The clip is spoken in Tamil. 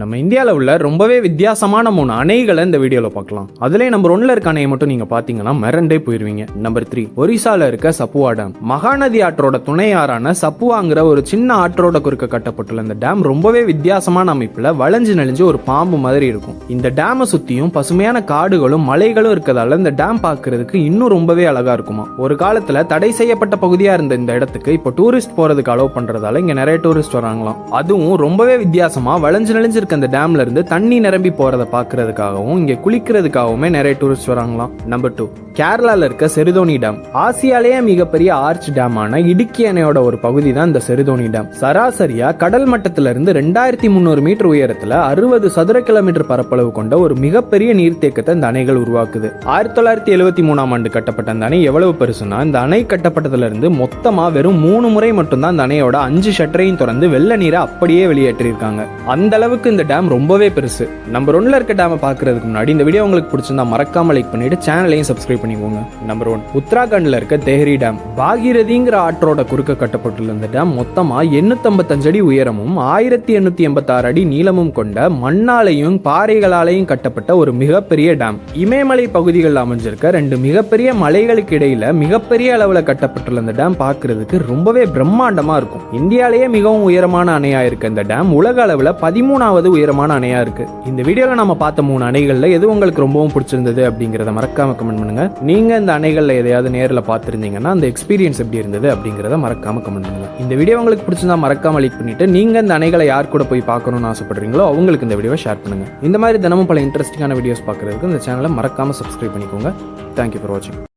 நம்ம இந்தியாவில் உள்ள ரொம்பவே வித்தியாசமான மூணு அணைகளை இந்த வீடியோவில் பார்க்கலாம். அதுலேயே நம்பர் ஒன்ல இருக்க அணையை மட்டும் நீங்கள் பார்த்தீங்கன்னா மிரண்டே போயிருவீங்க. நம்பர் த்ரீ ஒரிசால இருக்க சப்புவா டேம் மகாநதி ஆற்றோட துணையாறான சப்புவாங்கிற ஒரு சின்ன ஆற்றோட குறுக்க கட்டப்பட்டுள்ள இந்த டேம் ரொம்பவே வித்தியாசமான அமைப்பில் வளைஞ்சு நெளிஞ்சு ஒரு பாம்பு மாதிரி இருக்கும். இந்த டேமை சுற்றியும் பசுமையான காடுகளும் மலைகளும் இருக்கதால இந்த டேம் பார்க்கறதுக்கு இன்னும் ரொம்பவே அழகா இருக்குமா. ஒரு காலத்தில் தடை செய்யப்பட்ட பகுதியாக இருந்த இந்த இடத்துக்கு இப்போ டூரிஸ்ட் போகிறதுக்கு அலோவ் பண்ணுறதால இங்கே நிறைய டூரிஸ்ட் வராங்களாம். அதுவும் ரொம்பவே வித்தியாசமா வளைஞ்சு நெளிஞ்சிருக்க அந்த டேம்ல இருந்து தண்ணி நிரம்பி போறதை பார்க்கறதுக்காகவும் இங்க குளிக்கிறதுக்காகவுமே நிறைய டூரிஸ்ட் வராங்களாம். நம்பர் டூ கேரளாவில் இருக்க செருதோனி டேம். ஆசியாலேயே மிகப்பெரிய ஆர்ச் டேமான இடுக்கி அணையோட ஒரு பகுதி தான் இந்த செருதோனி டேம். சராசரியா கடல் மட்டத்திலிருந்து ரெண்டாயிரத்தி முந்நூறு மீட்டர் உயரத்துல அறுபது சதுர கிலோமீட்டர் பரப்பளவு கொண்ட ஒரு மிகப்பெரிய நீர்த்தேக்கத்தை இந்த அணைகள் உருவாக்குது. ஆயிரத்தி தொள்ளாயிரத்தி எழுபத்தி மூணாம் ஆண்டு கட்டப்பட்ட அந்த அணை எவ்வளவு பெருசுனா இந்த அணை கட்டப்பட்டதுல இருந்து மொத்தமா வெறும் மூணு முறை மட்டும்தான் இந்த அணையோட அஞ்சு ஷட்டரையும் திறந்து வெள்ள நீரை அப்படியே வெளியேற்றிருக்காங்க அந்த அளவுக்கு இந்த டேம் ரொம்பவே பெருசு. நம்பர் ஒன்ல இருக்க டேமை பார்க்கறதுக்கு முன்னாடி இந்த வீடியோ உங்களுக்கு பிடிச்சிருந்தா மறக்காம லைக் பண்ணிட்டு சேனலையும் சப்ஸ்கிரைப் பண்ணிக்கோங்க. நம்பர் ஒன் உத்தராகண்ட்ல இருக்க தெஹரி டேம் பாகீரதிங்கிற ஆற்றோட குறுக்க கட்டப்பட்டுள்ள இந்த டேம் மொத்தமா எண்ணூத்தம்பத்தஞ்சு அடி உயரமும் ஆயிரத்தி எண்ணூத்தி எண்பத்தாறு அடி நீளமும் கொண்ட மண்ணாலையும் பாறைகளாலையும் கட்டப்பட்ட ஒரு மிகப்பெரிய டேம். இமயமலை பகுதிகளில் அமைஞ்சிருக்க ரெண்டு மிகப்பெரிய மலைகளுக்கு இடையில மிகப்பெரிய அளவில் கட்டப்பட்டுள்ள இந்த டேம் பார்க்கறதுக்கு ரொம்பவே பிரம்மாண்டமா இருக்கும். இந்தியாலேயே மிகவும் உயரமான அணையா இருக்க இந்த டேம் உலக அளவில் பதிமூணாவது உயரமான அணையா இருக்கு. இந்த வீடியோல நம்ம பார்த்த மூணு அணைகள்ல எது உங்களுக்கு ரொம்பவும் பிடிச்சிருந்தது அப்படிங்கறத மறக்காம கமெண்ட் பண்ணுங்க. நீங்கள் இந்த அணைகளில் எதையாவது நேரில் பார்த்திருந்தீங்கன்னா அந்த எக்ஸ்பீரியன்ஸ் எப்படி இருந்தது அப்படிங்கிறத மறக்காமல் கமெண்ட் பண்ணுங்கள் இந்த வீடியோ உங்களுக்கு பிடிச்சிருந்தா மறக்காம லைக் பண்ணிவிட்டு நீங்கள் இந்த அணைகளை யார் கூட போய் பார்க்கணும்னு ஆசைப்படுறீங்களோ அவங்களுக்கு இந்த வீடியோவை ஷேர் பண்ணுங்க. இந்த மாதிரி தினமும் பல இன்ட்ரெஸ்டிங்கான வீடியோஸ் பார்க்குறதுக்கு இந்த சேனலை மறக்காமல் சப்ஸ்கிரைப் பண்ணிக்கோங்க. தேங்க்யூ ஃபார் வாட்சிங்